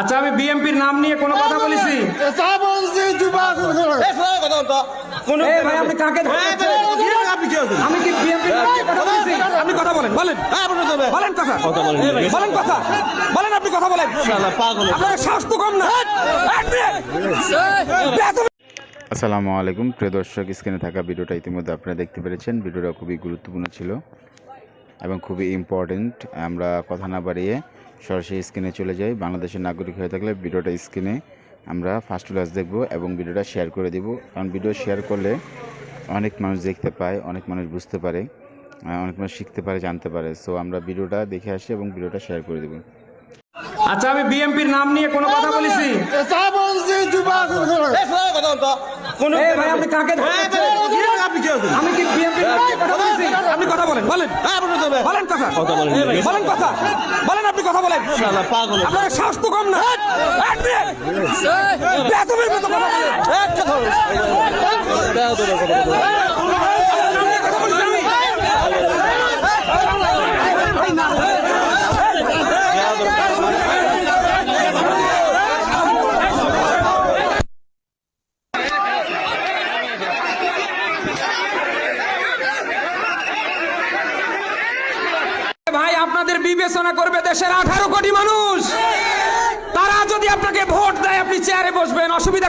আচ্ছা আমি বিএমপির নাম নিয়ে কোনো কথা বলেছি? তা বলছি যুবা এই ভাই আপনি কাকে ধরছেন? আমি কি বিএমপির নাম কথা বলেছি? আপনি কথা বলেন। বলেন বলেন কথা। বলেন। কথা। বলেন আপনি কথা বলেন। আপনার তো কম না। আসসালামু আলাইকুম প্রিয় দর্শক স্ক্রিনে থাকা ভিডিওটা ইতিমধ্যে আপনারা দেখতে পেরেছেন। ভিডিওটা খুবই গুরুত্বপূর্ণ ছিল এবং খুবই ইম্পর্টেন্ট আমরা কথা না বাড়িয়ে সরাসরি স্ক্রিনে চলে যাই। বাংলাদেশের নাগরিক হয়ে থাকলে ভিডিওটা স্ক্রিনে আমরা ফার্স্ট ক্লাস দেখব এবং ভিডিওটা শেয়ার করে দিব। কারণ ভিডিও শেয়ার করলে অনেক মানুষ দেখতে পায় অনেক মানুষ বুঝতে পারে অনেক মানুষ শিখতে পারে জানতে পারে। সো আমরা ভিডিওটা দেখে আসি এবং ভিডিওটা শেয়ার করে দেবো। আচ্ছা আমি বিএমপির নাম নিয়ে কোনো কথা বলেছি? তা বলছি যুবা এই ভাই আপনি কাকে আমি কি বিএমপির নাম নিয়ে? কথা বলেছি আপনি কথা বলেন। বলেন। বলেন। কথা। বলেন। কথা। বলেন আপনি কথা বলেন। আপনার সাহস তো কম না। এক মিনিট। বেয়াদবির কথা বলেন। নাম নিয়ে কথা বলেছি আমি। ভাই আপনাদের বিবেচনা করবে দেশের আঠারো কোটি মানুষ তারা যদি আপনাকে ভোট দেয় আপনি চেয়ারে বসবেন অসুবিধা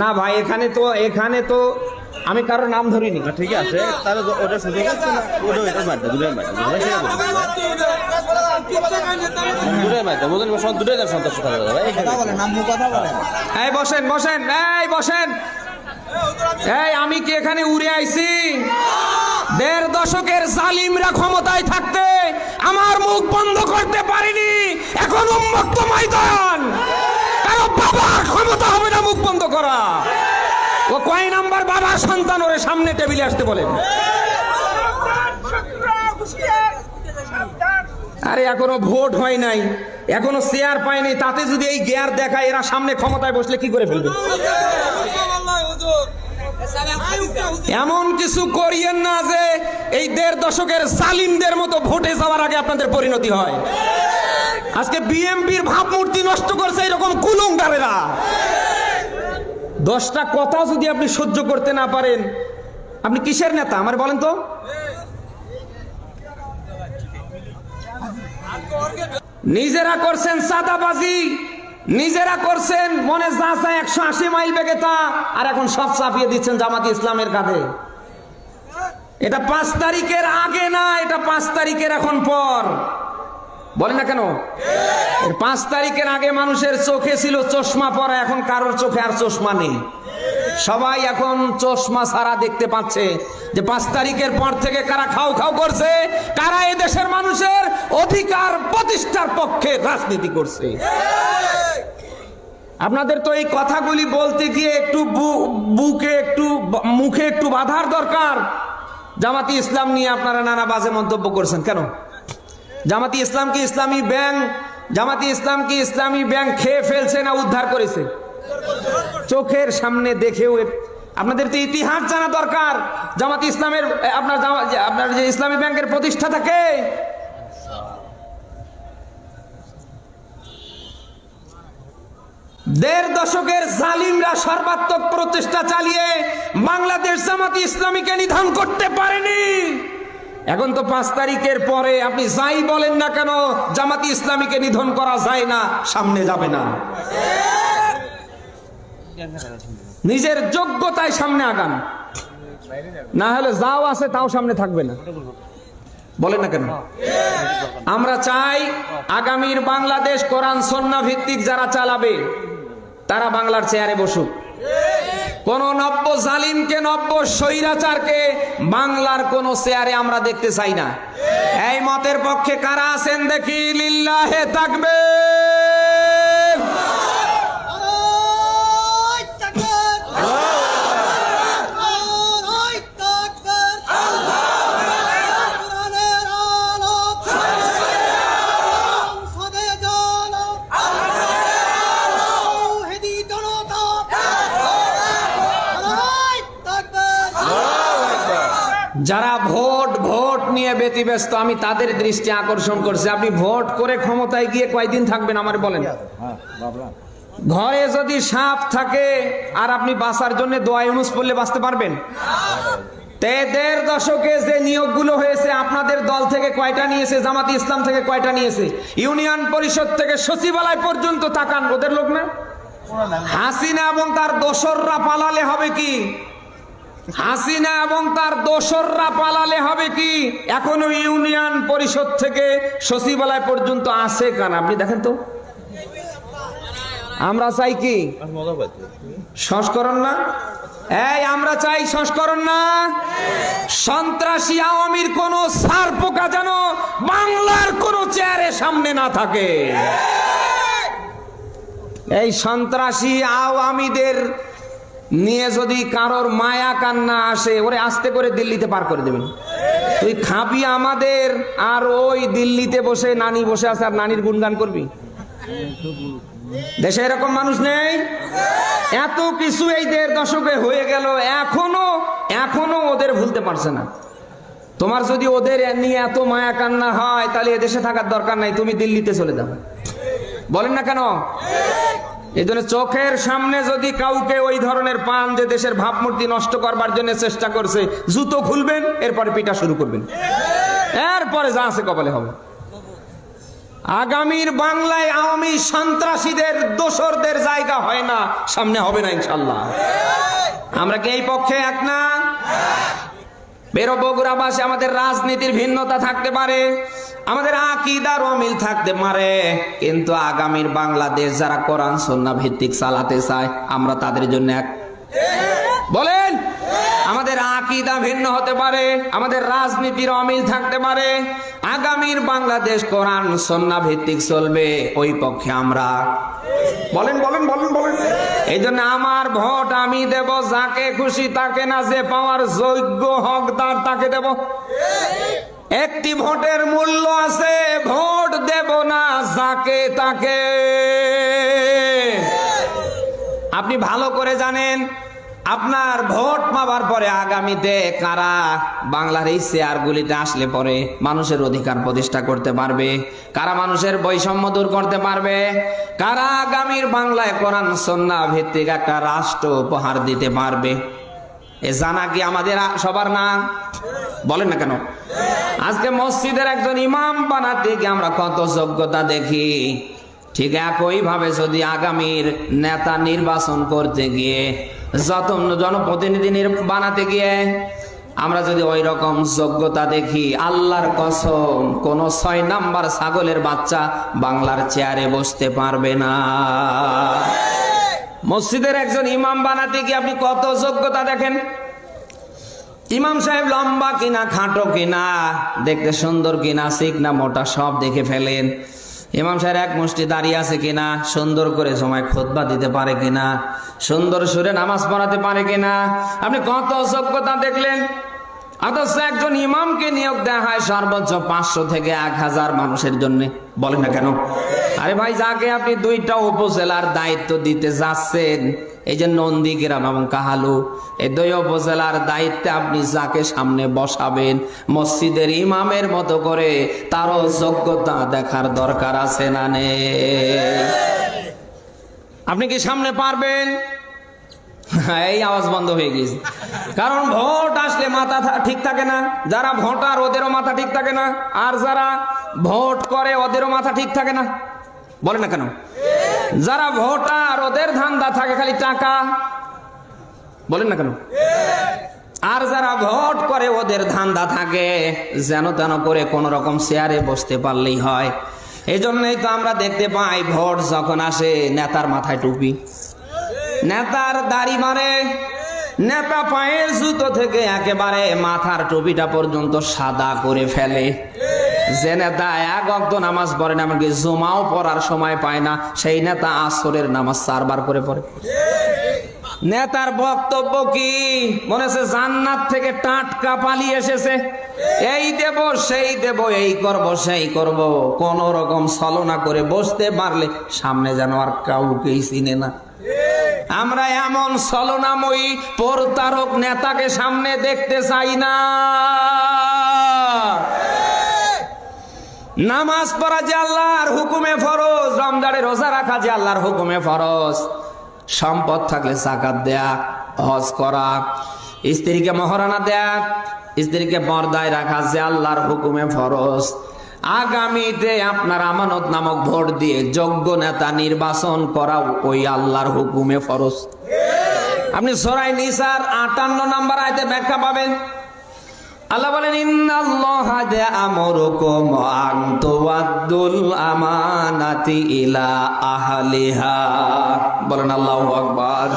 না ভাই এখানে তো এখানে তো আমি কারও নাম ধরিনি। ঠিক আছে তাহলে ওটা ওটা এটা মারতে মারতে মারতে এই বসেন বসেন এই বসেন। এই আমি কি এখানে উড়ে আইছি? দেড় দশকের জালিমরা ক্ষমতায় থাকতে আমার মুখ বন্ধ করতে পারিনি। এখন উন্মুক্ত ময়দান। কারও বাবার ক্ষমতা হবে না মুখ বন্ধ করা। ও কয় নাম্বার বাবার সন্তান, ওরে সামনে টেবিলে আসতে বলেন আরে এখনও ভোট হয় নাই, এখনও চেয়ার পায়নি, তাতে যদি এই গিয়ার দেখায়, এরা সামনে ক্ষমতায় বসলে কি করে ফেলবে? এমন কিছু করিয়েন না যে এই দেড় দশকের সালিমদের মতো ভোটে যাওয়ার আগে আপনাদের পরিণতি হয়। আজকে বিএমপির ভাবমূর্তি নষ্ট করছে এরকম কুলঙ্গারেরা। দশটা কথা যদি আপনি সহ্য করতে না পারেন, আপনি কিসের নেতা? আমার বলেন তো। নিজেরা করছেন সাদাবাজি নিজেরা করছেন মনে যা চায় একশো আশি মাইল বেগে তা, আর এখন সব চাপিয়ে দিচ্ছেন জামাতি ইসলামের কাঁধে। এটা পাঁচ তারিখের আগে না, এটা পাঁচ তারিখের এখন পর। বলেন না কেন? পাঁচ তারিখের আগে মানুষের চোখে ছিল চশমা, পরা এখন কারোর চোখে আর চশমা নেই। সবাই এখন চশমা সারা দেখতে পাচ্ছে যে পাঁচ তারিখের পর থেকে কারা খাও খাও করছে, কারা দেশের মানুষের অধিকার প্রতিষ্ঠার পক্ষে রাজনীতি করছে। আপনাদের তো এই কথাগুলি বলতে গিয়ে একটু বুকে একটু মুখে একটু বাধার দরকার। জামাতি ইসলাম নিয়ে আপনারা নানা বাজে মন্তব্য করছেন, কেন? জামাতি ইসলাম কি ইসলামী ব্যাংক, জামাতি ইসলাম কি ইসলামী ব্যাংক খেয়ে ফেলছে না, উদ্ধার করেছে। চোখের সামনে দেখেও আপনাদের তো ইতিহাস জানা দরকার। জামাতি ইসলামের আপনার আপনার যে ইসলামী ব্যাংকের প্রতিষ্ঠাতাকে দেড় দশকের জালিমরা সর্বাত্মক প্রচেষ্টা চালিয়ে বাংলাদেশ জামাতি ইসলামীকে নিধন করতে পারেনি। এখন তো পাঁচ তারিখের পরে আপনি যাই বলেন না কেন, জামাতি ইসলামীকে নিধন করা যায় না, সামনে যাবে না। নিজের যোগ্যতায় সামনে আগান। না হলে যাও আছে, তাও সামনে থাকবে না। বলেন না কেন? আমরা চাই আগামীর বাংলাদেশ কোরআন, সন্না ভিত্তিক যারা চালাবে, তারা বাংলার চেয়ারে বসুক। কোন নব্য জালিমকে, নব্য স্বৈরাচারকে বাংলার কোন চেয়ারে আমরা দেখতে চাই না। এই মতের পক্ষে কারা আছেন দেখি, লিল্লাহে থাকবে যারা ভোট ভোট নিয়ে ব্যতিব্যস্ত আমি তাদের দৃষ্টি আকর্ষণ করছি। আপনি ভোট করে ক্ষমতায় গিয়ে কয়দিন থাকবেন আমার বলেন? ঘরে যদি সাপ থাকে আর আপনি বাঁচার জন্য দোয়া ইউনুস পড়লে বাঁচতে পারবেন? তে দেড় দশকে যে নিয়োগগুলো হয়েছে আপনাদের দল থেকে কয়টা নিয়েছে? জামাতি ইসলাম থেকে কয়টা নিয়েছে? ইউনিয়ন পরিষদ থেকে সচিবালয় পর্যন্ত তাকান ওদের লোক না? হাসিনা এবং তার দোসররা পালালে হবে কি? হাসিনা এবং তার দোসররা পালালে হবে কি? এখনও ইউনিয়ন পরিষদ থেকে সচিবালয় পর্যন্ত আছে কান আপনি দেখেন তো। আমরা চাই কি? সংস্করণ না? এই, আমরা চাই সংস্করণ না। সন্ত্রাসী আওয়ামীর কোন সার পোকা যেন বাংলার কোন চেয়ারে সামনে না থাকে। এই সন্ত্রাসী আওয়ামীদের নিয়ে যদি কারোর মায়া কান্না আসে, ওরে আস্তে করে দিল্লিতে পার করে দেবেন। তুই খাবি আমাদের, আর ওই দিল্লিতে বসে নানি বসে আছে, আর নানির গুণগান করবি? দেশে এরকম মানুষ নেই? এত কিছু এই দেড় দশকে হয়ে গেল, এখনও এখনও ওদের ভুলতে পারছে না। তোমার যদি ওদের নিয়ে এত মায়া কান্না হয়, তাহলে এদেশে থাকার দরকার নাই, তুমি দিল্লিতে চলে যাও। বলেন না কেন? এই জন্য চোখের সামনে যদি কাউকে ওই ধরনের পান যে দেশের ভাবমূর্তি নষ্ট করবার জন্য চেষ্টা করছে, জুতো খুলবেন, এরপরে পিটা শুরু করবেন। এরপরে যা আছে কপালে হবে। আগামীর বাংলায় আওয়ামী সন্ত্রাসীদের, দোসরদের জায়গা হয় না, সামনে হবে না ইনশাল্লাহ। আমরা কি এই পক্ষে এক না? বেরো বগুড়াবাসী আমাদের রাজনীতির ভিন্নতা থাকতে পারে, আমাদের আকিদার অমিল থাকতে পারে, কিন্তু আগামীর বাংলাদেশ যারা কোরআন, সন্না ভিত্তিক চালাতে চায়, আমরা তাদের জন্য এক। বলেন, আমাদের আকিদা ভিন্ন হতে পারে, আমাদের রাজনীতির অমিল থাকতে পারে, আগামীর বাংলাদেশ কোরআন, সন্না ভিত্তিক চলবে, ওই পক্ষে আমরা। বলেন বলেন বলেন বলেন। এই জন্য আমার ভোট আমি দেব, যাকে খুশি তাকে না, যে পাওয়ার যোগ্য হকদার তাকে দেব। একটি ভোটের মূল্য আছে, ভোট দেব না, যাকে তাকে। আপনি ভালো করে জানেন আপনার ভোট পাবার পরে আগামীতে কারা? বাংলার এই চেয়ারগুলিতে আসলে পরে মানুষের অধিকার প্রতিষ্ঠা করতে পারবে। কারা মানুষের বৈষম্য দূর করতে পারবে? কারা আগামীর বাংলায় কোরআন সন্না ভিত্তিক একটা রাষ্ট্র উপহার দিতে পারবে? এ জানা কি আমাদের সবার না? বলেন না কেন? আজকে মসজিদের একজন ইমাম বানাতে গিয়ে আমরা কত যোগ্যতা দেখি। ঠিক একই ভাবে যদি আগামীর নেতা নির্বাচন করতে গিয়ে জনপ্রতিনিধি বানাতে গিয়ে আমরা যদি ওই রকম যোগ্যতা দেখি, আল্লাহর কসম, কোন ছয় নাম্বার ছাগলের বাচ্চা বাংলার চেয়ারে বসতে পারবে না। মসজিদের একজন ইমাম বানাতে গিয়ে আপনি কত যোগ্যতা দেখেন? ইমাম সাহেব লম্বা কিনা, খাটো কিনা, দেখতে সুন্দর কিনা, শিখ না মোটা, সব দেখে ফেলেন। ইমাম সাহেব এক মুষ্টি দাঁড়িয়ে আছে কিনা, সুন্দর করে সময় খোদবা দিতে পারে কিনা, সুন্দর সুরে নামাজ পড়াতে পারে কিনা, আপনি কত অসভ্যতা দেখলেন? অথচ একজন ইমামকে নিয়োগ দেওয়া হয় সর্বোচ্চ পাঁচশো থেকে এক হাজার মানুষের জন্য। বলেন না কেন? আরে ভাই, যাকে আপনি দুইটা উপজেলার দায়িত্ব দিতে যাচ্ছেন এই যে নন্দীগ্রাম এবং কাহালু, এই দুই উপজেলার দায়িত্বে আপনি যাকে সামনে বসাবেন, মসজিদের ইমামের মতো করে তারও যোগ্যতা দেখার দরকার আছে না নেই আপনি কি সামনে পারবেন? এই আওয়াজ বন্ধ হয়ে গেছে। কারণ ভোট আসলে মাথা ঠিক থাকে না। যারা ভোটার, ওদেরও মাথা ঠিক থাকে না। আর যারা ভোট করে, ওদেরও মাথা ঠিক থাকে না। বলে না কেন? যারা ভোটার, ওদের ধান্দা থাকে খালি টাকা। বলেন না কেন? আর যারা ভোট করে, ওদের ধান্দা থাকে। যেন তেন করে কোন রকম শেয়ারে বসতে পারলেই হয়। এই জন্যই তো আমরা দেখতে পাই, ভোট যখন আসে, নেতার মাথায় টুপি। নেতার দাড়ি মারে নেতা পায়ের জুতো থেকে একেবারে মাথার টুপিটা পর্যন্ত সাদা করে ফেলে। যে নেতা এক অক্ত নামাজ পড়ে না এমনকি জুমাও পড়ার সময় পায় না। সেই নেতা আসরের নামাজ চারবার করে পড়ে। নেতার বক্তব্য কি? মনে হচ্ছে জান্নাত থেকে টাটকা পালিয়ে এসেছে। এই দেব, সেই দেব, এই করব, সেই করব। কোন রকম ছলনা করে বসতে পারলে সামনে যেন আর কাউকেই চিনে না। আমরা এমন ছলনাময়ী প্রতারক নেতাকে সামনে দেখতে চাই না। নামাজ পড়া যে আল্লাহর হুকুমে ফরজ, রমজানে রোজা রাখা যে আল্লাহর হুকুমে ফরজ। সম্পদ থাকলে জাকাত দেয়া, হজ করা। স্ত্রীকে মহারানা দেয়া, স্ত্রীকে পর্দায় রাখা যে আল্লাহর হুকুমে ফরজ। আগামীতে আপনার আমানত নামক ভোট দিয়ে যোগ্য নেতা নির্বাচন করা ওই আল্লাহর হুকুমে ফরজ। আপনি সরাই নিসার আটান্ন নাম্বার আয়তে ব্যাখ্যা পাবেন। আল্লাহ বলেন, ইন্নাল্লাহা ইয়ামুরুকুম আন তুওয়াদ্দুল আমানাতি ইলা আহলিহা। বলেন, আল্লাহু আকবার।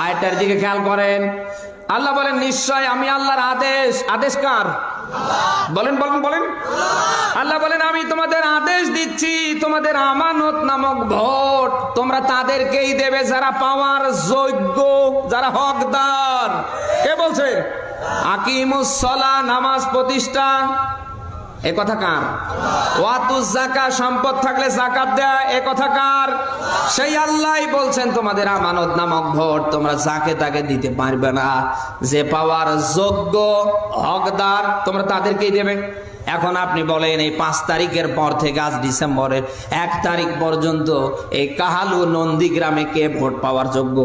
আয়াতটার দিকে খেয়াল করেন। আল্লাহ বলেন, নিশ্চয় আমি আল্লাহর আদেশ। আদেশ কার? বলেন বলেন বলেন। আল্লাহ বলেন, আমি তোমাদের আদেশ দিচ্ছি, তোমাদের আমানত নামক ভোট। তোমরা তাদেরকেই দেবে যারা পাওয়ার যোগ্য, যারা হকদার। কে বলছে? আকিমুসলা নামাজ প্রতিষ্ঠা। এ কথা কার? ওয়াতুজ জাকা সম্পদ থাকলে জাকাত দেয়া, এ কথা কার? সেই আল্লাহই বলছেন, তোমাদের আমানত নামক ভোট তোমরা যাকে তাকে দিতে পারবে না। যে পাওয়ার যোগ্য হকদার তোমরা তাদেরকেই দেবে। এখন আপনি বলেন, এই পাঁচ তারিখের পর থেকে আজ ডিসেম্বরের এক তারিখ পর্যন্ত এই কাহালু নন্দীগ্রামে কে ভোট পাওয়ার যোগ্য?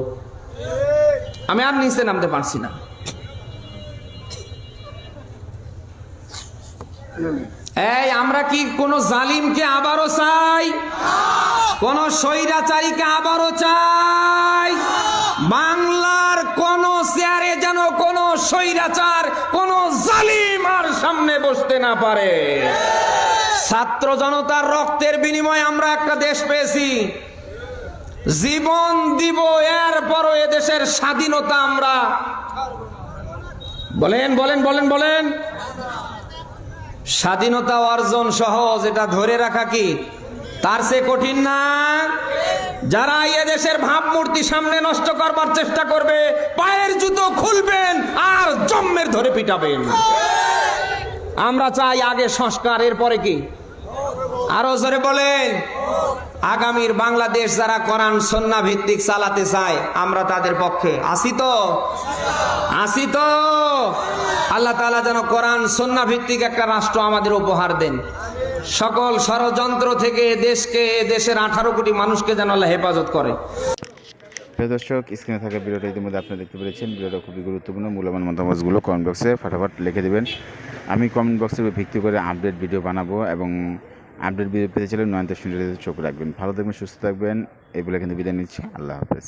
আমি আর নিচে নামতে পারছি না। এই, আমরা কি কোন জালিমকে আবারও চাই? কোন স্বৈরাচারীকে আবারও চাই? বাংলার কোন চেয়ারে যেন কোন স্বৈরাচার, কোন জালিম আর সামনে বসতে না পারে। ছাত্র জনতার রক্তের বিনিময়ে আমরা একটা দেশ পেয়েছি। জীবন দিব, এরপরও এদেশের স্বাধীনতা আমরা। বলেন বলেন বলেন বলেন। স্বাধীনতা অর্জন সহজ, এটা ধরে রাখা কি? তার সে কঠিন না? যারা দেশের ভাবমূর্তি সামনে নষ্ট করবার চেষ্টা করবে, পায়ের জুতো খুলবেন আর জম্মের ধরে পিটাবেন। আমরা চাই আগে সংস্কার, এরপরে কি? আরও জোরে বলেন। আগামীর বাংলাদেশ যারা কোরআন, সন্না ভিত্তিক চালাতে চায়, আমরা তাদের পক্ষে। আসি তো? আসি তো? আল্লাহ তাআলা যেন কোরআন সন্না ভিত্তিক একটা রাষ্ট্র আমাদের উপহার দেন। সকল ষড়যন্ত্র থেকে দেশকে দেশের আঠারো কোটি মানুষকে যেন আল্লাহ হেফাজত করে। প্রিয় দর্শক, স্ক্রিনে থাকা ভিডিওটা ইতিমধ্যে আপনারা দেখতে পেরেছেন। ভিডিওটা খুবই গুরুত্বপূর্ণ। মূল্যবান মতামতগুলো কমেন্ট বক্সে ফটাফট লিখে দেবেন। আমি কমেন্ট বক্সের ভিত্তি করে আপডেট ভিডিও বানাবো এবং আপডেট ভিডিও পেতে চাইলে নয়নতা চোখ রাখবেন। ভালো থাকবেন, সুস্থ থাকবেন। এই বলে কিন্তু বিদায় নিচ্ছি। আল্লাহ হাফেজ।